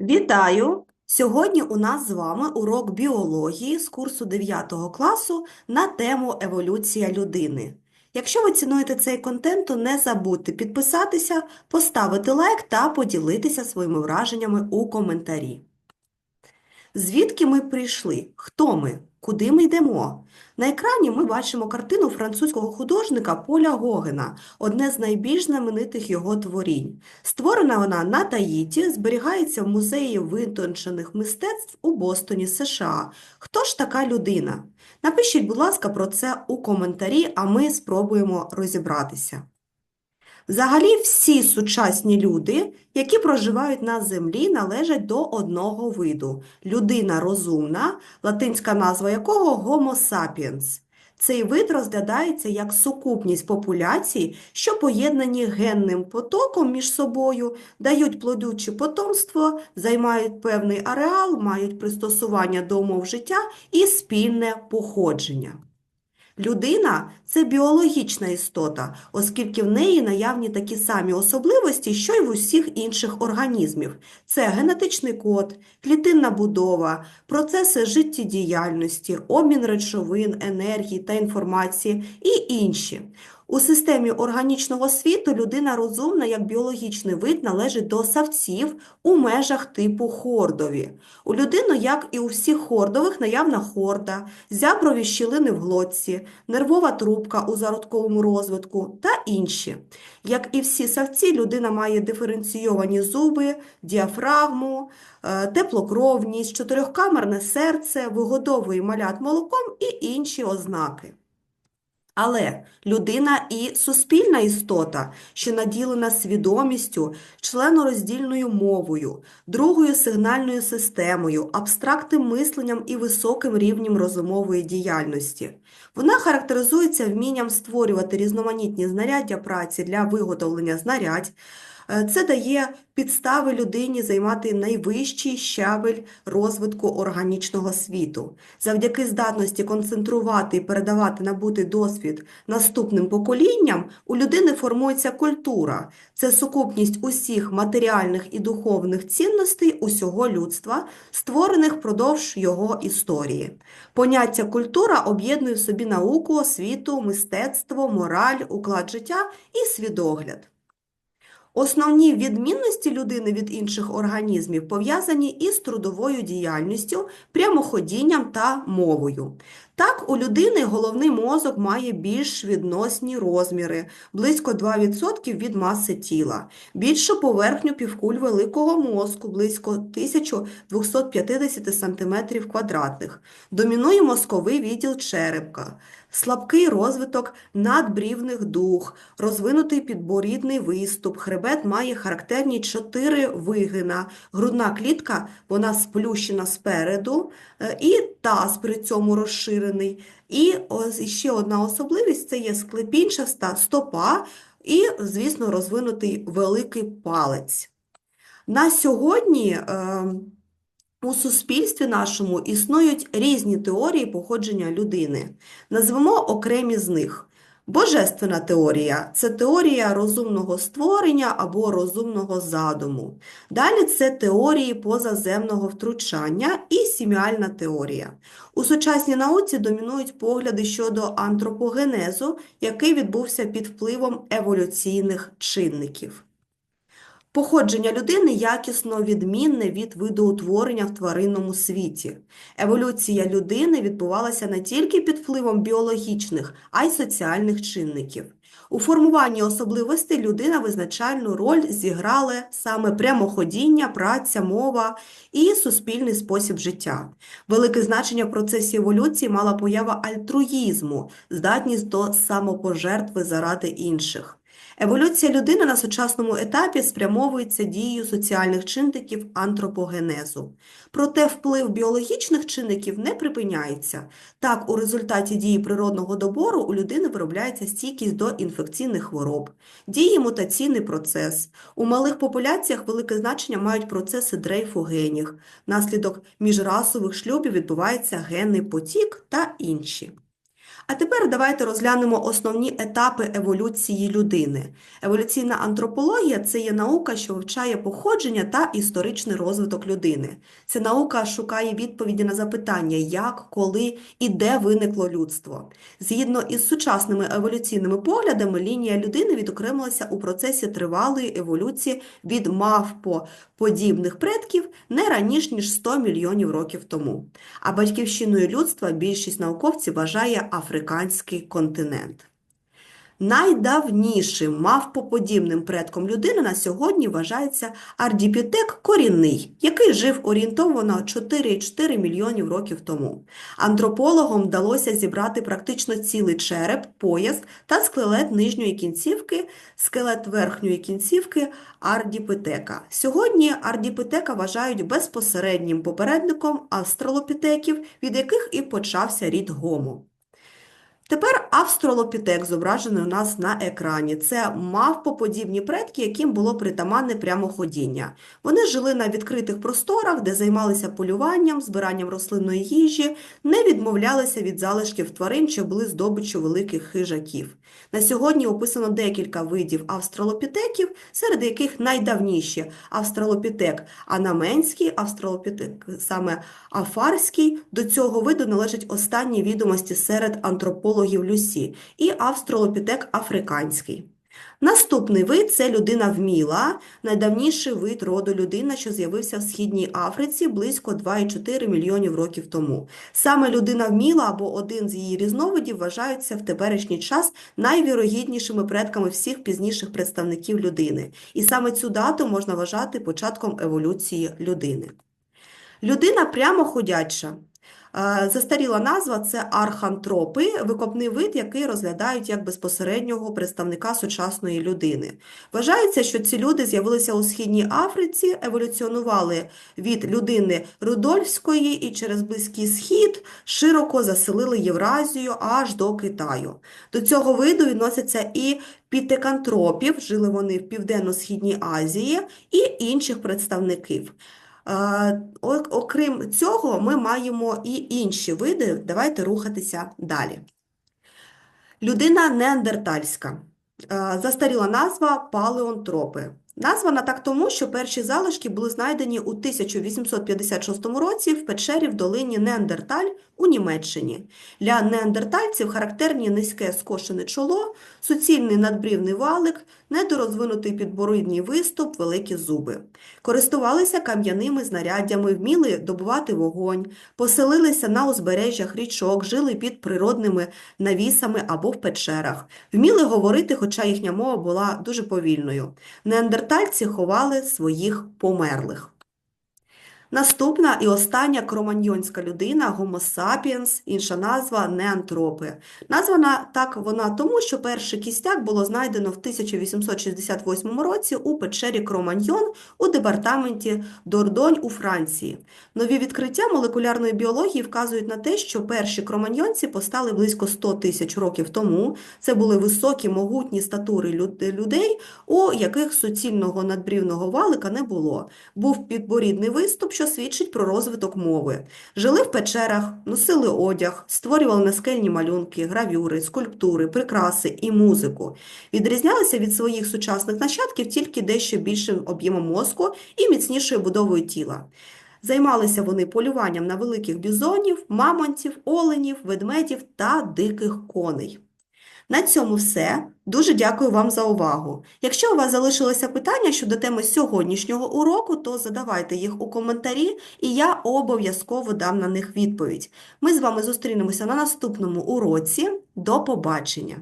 Вітаю! Сьогодні у нас з вами урок біології з курсу 9 класу на тему Еволюція людини. Якщо ви цінуєте цей контент, то не забудьте підписатися, поставити лайк та поділитися своїми враженнями у коментарі. Звідки ми прийшли? Хто ми? Куди ми йдемо? На екрані ми бачимо картину французького художника Поля Гогена, одне з найбільш знаменитих його творінь. Створена вона на Таїті, зберігається в музеї витончених мистецтв у Бостоні, США. Хто ж така людина? Напишіть, будь ласка, про це у коментарі, а ми спробуємо розібратися. Взагалі, всі сучасні люди, які проживають на землі, належать до одного виду – людина розумна, латинська назва якого Homo sapiens. Цей вид розглядається як сукупність популяцій, що поєднані генним потоком між собою, дають плодюче потомство, займають певний ареал, мають пристосування до умов життя і спільне походження. Людина – це біологічна істота, оскільки в неї наявні такі самі особливості, що й в усіх інших організмів. Це генетичний код, клітинна будова, процеси життєдіяльності, обмін речовин, енергії та інформації і інші. У системі органічного світу людина розумна як біологічний вид належить до савців у межах типу хордові. У людини, як і у всіх хордових, наявна хорда, зяброві щілини в глотці, нервова трубка у зародковому розвитку та інші. Як і всі савці, людина має диференційовані зуби, діафрагму, е, теплокровність, чотирьохкамерне серце, вигодовує малят молоком і інші ознаки. Але людина і суспільна істота, що наділена свідомістю, членороздільною мовою, другою сигнальною системою, абстрактним мисленням і високим рівнем розумової діяльності. Вона характеризується вмінням створювати різноманітні знаряддя праці для виготовлення знарядь. Е, Це дає підстави людині займати найвищий щабель розвитку органічного світу. Завдяки здатності концентрувати і передавати набутий досвід наступним поколінням, у людини формується культура. Це сукупність усіх матеріальних і духовних цінностей усього людства, створених впродовж його історії. Поняття культура об'єднує в собі науку, освіту, мистецтво, мораль, уклад життя і свідогляд. Основні відмінності людини від інших організмів пов'язані із трудовою діяльністю, прямоходінням та мовою. Так, у людини головний мозок має більш відносні розміри, близько 2% від маси тіла, більшу поверхню півкуль великого мозку, близько 1250 см квадратних. Домінує мозковий відділ черепка, слабкий розвиток надбрівних дух, розвинутий підборідний виступ, хребет має характерні чотири вигина, грудна клітка, вона сплющена спереду, е, і таз при цьому розширений. І ось ще одна особливість – це є склепінчаста стопа і, звісно, розвинутий великий палець. На сьогодні е, у суспільстві нашому існують різні теорії походження людини. Назвемо окремі з них. Божественна теорія – це теорія розумного створення або розумного задуму. Далі це теорії позаземного втручання і сіміальна теорія. У сучасній науці домінують погляди щодо антропогенезу, який відбувся під впливом еволюційних чинників. Походження людини якісно відмінне від видоутворення в тваринному світі. Еволюція людини відбувалася не тільки під впливом біологічних, а й соціальних чинників. У формуванні особливостей людина визначальну роль зіграли саме прямоходіння, праця, мова і суспільний спосіб життя. Велике значення в процесі еволюції мала поява альтруїзму, здатність до самопожертви заради інших. Еволюція людини на сучасному етапі спрямовується дією соціальних чинників антропогенезу. Проте вплив біологічних чинників не припиняється. Так, у результаті дії природного добору у людини виробляється стійкість до інфекційних хвороб, діє мутаційний процес. У малих популяціях велике значення мають процеси дрейфу генів. Внаслідок міжрасових шлюбів відбувається генний потік та інші. А тепер давайте розглянемо основні етапи еволюції людини. Еволюційна антропологія це є наука, що вивчає походження та історичний розвиток людини. Ця наука шукає відповіді на запитання, як, коли і де виникло людство. Згідно із сучасними еволюційними поглядами, лінія людини відокремилася у процесі тривалої еволюції від мавпоподібних предків не раніше, ніж 100 мільйонів років тому. А батьківщиною людства більшість науковців вважає африканський континент. Найдавнішим мавпоподібним предком людини на сьогодні вважається ардіпітек корінний, який жив орієнтовано 4,4 мільйонів років тому. Антропологам вдалося зібрати практично цілий череп, пояс та скелет нижньої кінцівки, скелет верхньої кінцівки ардіпітека. Сьогодні ардіпітека вважають безпосереднім попередником австралопітеків, від яких і почався рід гому. Тепер австралопітек зображений у нас на екрані. Це мавпоподібні предки, яким було притаманне прямоходіння. Вони жили на відкритих просторах, де займалися полюванням, збиранням рослинної їжі, не відмовлялися від залишків тварин, що були здобиччю великих хижаків. На сьогодні описано декілька видів австралопітеків, серед яких найдавніші австралопітек анаменський, австралопітек саме афарський. До цього виду належать останні відомості серед антропологів Люсі і австралопітек африканський. Наступний вид це людина вміла, найдавніший вид роду людина, що з'явився в Східній Африці близько 2,4 мільйонів років тому. Саме людина вміла або один з її різновидів вважаються в теперішній час найвірогіднішими предками всіх пізніших представників людини. І саме цю дату можна вважати початком еволюції людини. Людина прямоходяча. Е, Застаріла назва це архантропи, викопний вид, який розглядають як безпосереднього представника сучасної людини. Вважається, що ці люди з'явилися у Східній Африці, еволюціонували від людини Рудольфської і через Близький Схід широко заселили Євразію аж до Китаю. До цього виду відносяться і пітекантропів, жили вони в Південно-Східній Азії, і інших представників. Окрім цього, ми маємо і інші види. Давайте рухатися далі. Людина неандертальська. Застаріла назва палеонтропи. Названа так тому, що перші залишки були знайдені у 1856 році в печері в долині Неандерталь у Німеччині. Для неандертальців характерні низьке скошене чоло, суцільний надбрівний валик, недорозвинутий підборідній виступ, великі зуби. Користувалися кам'яними знаряддями, вміли добувати вогонь, поселилися на узбережжях річок, жили під природними навісами або в печерах. Вміли говорити, хоча їхня мова була дуже повільною. Неандертальці ховали своїх померлих. Наступна і остання кроманьйонська людина – Homo sapiens, інша назва – неантропи. Названа так вона тому, що перший кістяк було знайдено в 1868 році у печері Кроманьйон у департаменті Дордонь у Франції. Нові відкриття молекулярної біології вказують на те, що перші кроманьйонці постали близько 100 тисяч років тому. Це були високі, могутні статури людей, у яких суцільного надбрівного валика не було. Був підборідний виступ, що свідчить про розвиток мови. Жили в печерах, носили одяг, створювали наскельні малюнки, гравюри, скульптури, прикраси і музику. Відрізнялися від своїх сучасних нащадків тільки дещо більшим об'ємом мозку і міцнішою будовою тіла. Займалися вони полюванням на великих бізонів, мамонтів, оленів, ведмедів та диких коней. На цьому все. Дуже дякую вам за увагу. Якщо у вас залишилося питання щодо теми сьогоднішнього уроку, то задавайте їх у коментарі, і я обов'язково дам на них відповідь. Ми з вами зустрінемося на наступному уроці. До побачення!